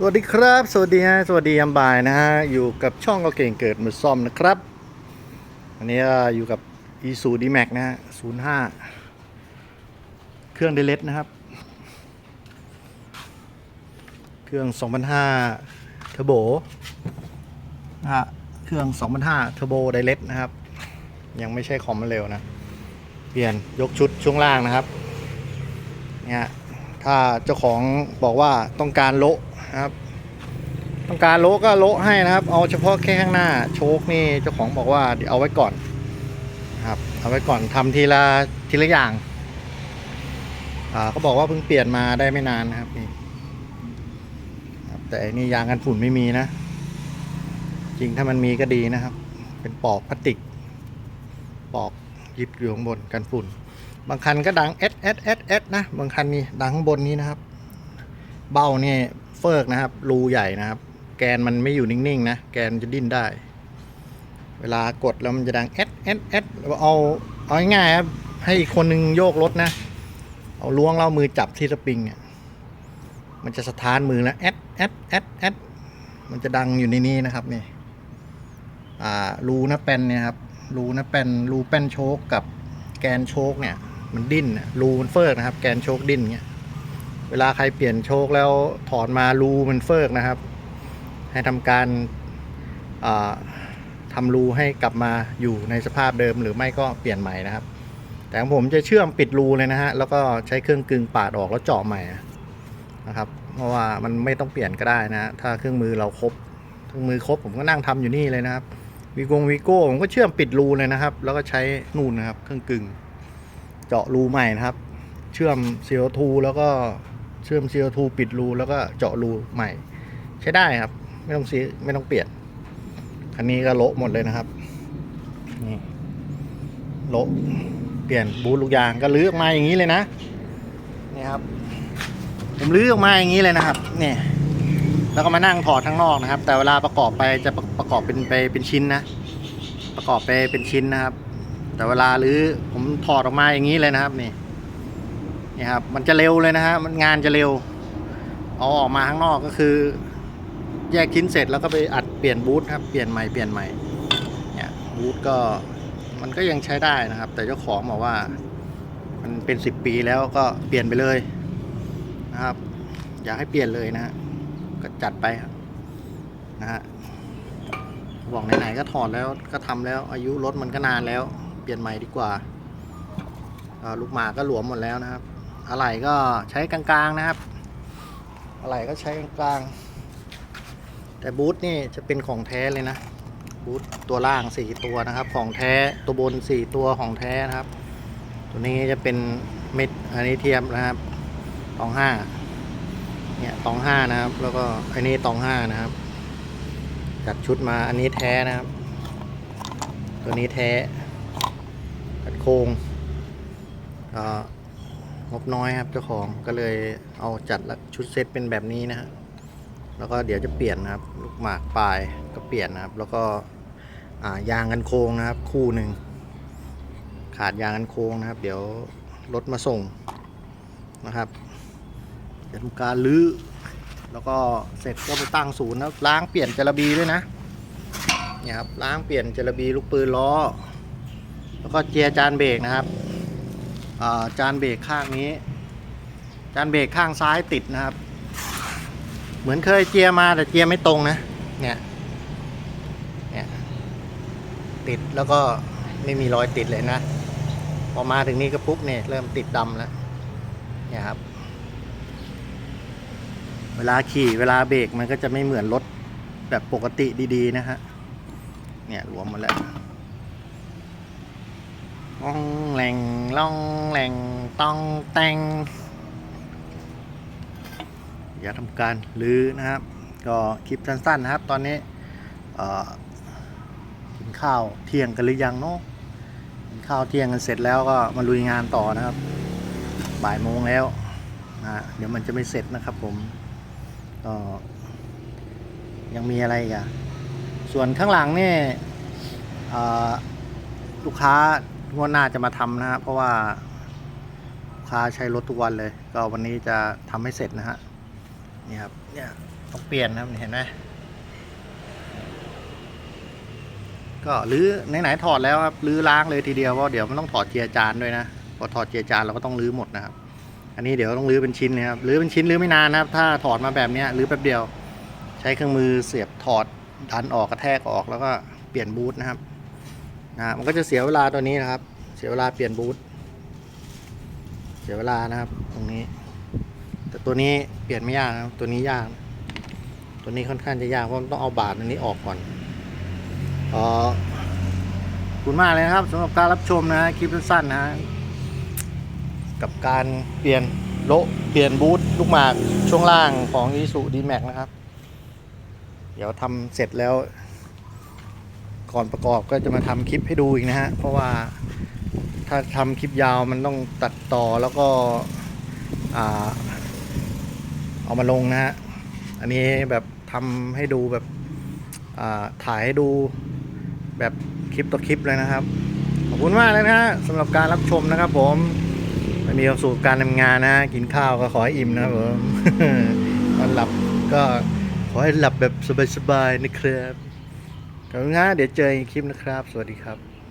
สวัสดีครับ สวัสดีฮะสวัสดียามบ่ายนะฮะอยู่กับช่องก็เก่งเกิดมือซ่อมนะครับอันนี้อยู่กับ e 2 d max นะฮะ05เครื่องเดลสนะครับ เครื่อง2005เทอร์โบนะฮะเครื่อง2005เทอร์โบไดเรกนะครับ ยังไม่ใช่คอมมันเร็วนะ เปลี่ยนยกชุดช่วงล่างนะครับเนี่ยถ้าเจ้าของบอกว่าต้องการโละ ครับ ต้องการโละก็โละให้นะครับ เอาเฉพาะแค่ข้างหน้า โชคนี่เจ้าของบอกว่าเดี๋ยวเอาไว้ก่อนครับเอาไว้ก่อนทำทีละทีละอย่างอ่าเขาบอกว่าเพิ่งเปลี่ยนมาได้ไม่นานนะครับนี่ครับแต่นี่ยางกันฝุ่นไม่มีนะ จริงถ้ามันมีก็ดีนะครับ เป็นปอกพลาสติก ปอกยึดอยู่ข้างบนกันฝุ่น บางคันก็ดังเอสเอสเอสเอสนะ บางคันนี่ดังข้างบนนี้นะครับ เบ้านี่ เฟิกนะครับ รูใหญ่นะครับ แกนมันไม่อยู่นิ่งๆนะ แกนจะดิ้นได้ เวลากดแล้วมันจะดังเอสเอสเอสเอาเอาง่ายๆครับ ให้อีกคนนึงโยกรถนะ เอาล้วงเล่ามือจับที่สปริงเนี่ยมันจะสถานมือแล้วเอสเอสเอสเอสมันจะดังอยู่ในนี้นะครับนี่อ่ารูนะแป้นเนี่ยครับรูนะแป้นรูแป้นโชคกับแกนโชคเนี่ย มันดิ้นรูมันเฟิกนะครับ แกนโชคดิ้นเงี้ย เวลาใครเปลี่ยนโชคแล้วถอดมารูมันเฟิกนะครับ ให้ทำการาทำรูให้กลับมาอยู่ในสภาพเดิมหรือไม่ก็เปลี่ยนใหม่นะครับ แต่ของผมจะเชื่อมปิดรูเลยนะฮะแล้วก็ใช้เครื่องกึ่งปาดออกแล้วเจาะใหม่นะครับ เพราะว่ามันไม่ต้องเปลี่ยนก็ได้นะถ้าเครื่องมือเราครบเครื่องมือครบผมก็นั่งทำอยู่นี่เลยนะครับวีโกงวีโก้ผมก็เชื่อมปิดรูเลยนะครับ แล้วก็ใช้นู่นนะครับ เครื่องกึ่งเจาะรูใหม่นะครับ เชื่อม CO2 แล้วก็ เชื่อม CO2 ปิดรูแล้วก็เจาะรูใหม่ ใช้ได้ครับ ไม่ต้องซื้อไม่ต้องเปลี่ยนคันนี้ก็โละหมดเลยนะครับนี่โละเปลี่ยนบูทลูกยางก็ลื้อออกมาอย่างนี้เลยนะนี่ครับ ผมลื้อออกมาอย่างนี้เลยนะครับนี่แล้วก็มานั่งถอดข้างนอกนะครับ แต่เวลาประกอบไปจะประประกอบเป็นไปเป็นชิ้นนะ ประกอบไปเป็นชิ้นนะครับ แต่เวลารื้อผมถอดออกมาอย่างนี้เลยนะครับนี่ นี่ครับมันจะเร็วเลยนะฮะมันงานจะเร็ว เอาออกมาข้างนอกก็คือ แยกชิ้นเสร็จแล้วก็ไปอัดเปลี่ยนบูทครับเปลี่ยนใหม่เปลี่ยนใหม่เนี่ยบูทก็มันก็ยังใช้ได้นะครับ แต่เจ้าของบอกว่า มันเป็นสิบปีแล้วก็เปลี่ยนไปเลยนะครับ อยากให้เปลี่ยนเลยนะฮะก็จัดไปนะฮะบอกไหนๆก็ถอดแล้วก็ทำแล้ว อายุรถมันก็นานแล้ว เปลี่ยนใหม่ดีกว่าลูกหมาก็หลวมหมดแล้วนะครับ อะไหล่ก็ใช้กลางๆนะครับ อะไหล่ก็ใช้กลางๆ แต่บูทนี่จะเป็นของแท้เลยนะ บูทตัวล่างสี่ตัวนะครับ ของแท้ตัวบนสี่ตัวของแท้นะครับ ตัวนี้จะเป็นเม็ดอันนี้เทียมนะครับสองห้าเนี่ยตองห้านะครับ แล้วก็อันนี้ตองห้านะครับ จัดชุดมาอันนี้แท้นะครับ ตัวนี้แท้จัดโครงก็ งบน้อยครับเจ้าของก็เลยเอาจัดชุดเซตเป็นแบบนี้นะฮะแล้วก็เดี๋ยวจะเปลี่ยนนะครับ ลูกหมากปลายก็เปลี่ยนนะครับ แล้วก็ายางกันโค้งนะครับ คู่หนึ่งขาดยางกันโค้งนะครับ เดี๋ยวรถมาส่งนะครับจะทำการลื้อแล้วก็เสร็จก็ไปตั้งศูนย์แล้วล้างเปลี่ยนจระบีด้วยนะเนี่ยครับล้างเปลี่ยนจระบีลูกปืนล้อ แล้วก็เจียจานเบรกนะครับ จานเบรกข้างนี้ จานเบรกข้างซ้ายติดนะครับ เหมือนเคยเจียมาแต่เจียไม่ตรงนะ เนี่ย เนี่ย ติดแล้วก็ไม่มีรอยติดเลยนะ พอมาถึงนี้ก็ปุ๊บเนี่ยเริ่มติดดำแล้ว เนี่ยครับ เวลาขี่เวลาเบรกมันก็จะไม่เหมือนรถแบบปกติดีๆนะฮะ เนี่ยรวมหมาแล้ว ล่องแหลงล่องแหลงต้องแต่งอย่าทำการลื้อนะครับ ก็คลิปสั้นๆนะครับ ตอนนี้กินข้าวเที่ยงกันหรือยังเนาะกินข้าวเที่ยงกันเสร็จแล้วก็มาลุยงานต่อนะครับ บ่ายโมงแล้วนะเดี๋ยวมันจะไม่เสร็จนะครับผมก็ยังมีอะไรอีกอะส่วนข้างหลังนี่ลูกค้า งวดหน้าจะมาทำนะฮะเพราะว่าลูกค้าใช้รถทุกวันเลย ก็วันนี้จะทำให้เสร็จนะฮะนี่ครับเนี่ยต้องเปลี่ยนนะครับเห็นไหมก็รื้อไหนๆถอดแล้วครับรื้อล้างเลยทีเดียวเพราะเดี๋ยวมันต้องถอดเจียจานด้วยนะพอถอดเจียจานเราก็ต้องรื้อหมดนะครับ อันนี้เดี๋ยวต้องรื้อเป็นชิ้นนะครับรื้อเป็นชิ้นรื้อไม่นานนะครับ ถ้าถอดมาแบบเนี้ยรื้อแป๊บเดียว ใช้เครื่องมือเสียบถอดดันออกกระแทกออกแล้วก็เปลี่ยนบูทนะครับ นะมันก็จะเสียเวลาตัวนี้นะครับ เสียเวลาเปลี่ยนบูทเสียเวลานะครับตรงนี้ แต่ตัวนี้เปลี่ยนไม่ยากนะครับตัวนี้ยาก ตัวนี้ค่อนข้างจะยากเพราะต้องเอาบาทอันนี้ออกก่อนออขอบคุณมากเลยนะครับสำหรับการรับชมนะคลิปสั้นๆนะกับการเปลี่ยนโลเปลี่ยนบูทลูกหมากช่วงล่างของ i s u d m a x นะครับ เดี๋ยวทำเสร็จแล้ว ก่อนประกอบก็จะมาทำคลิปให้ดูอีกนะฮะ เพราะว่าถ้าทำคลิปยาวมันต้องตัดต่อแล้วก็เอามาลงนะฮะ อันนี้แบบทำให้ดูแบบถ่ายให้ดูแบบคลิปต่อคลิปเลยนะครับ ขอบคุณมากเลยนะฮะสำหรับการรับชมนะครับผมไม่มีความสุขกับการทำงานนะ กินข้าวก็ขอให้อิ่มนะครับผมนอนหลับก็ขอให้หลับแบบสบายๆนะครับ ขอบคุณนะเดี๋ยวเจออีกคลิปนะครับ สวัสดีครับ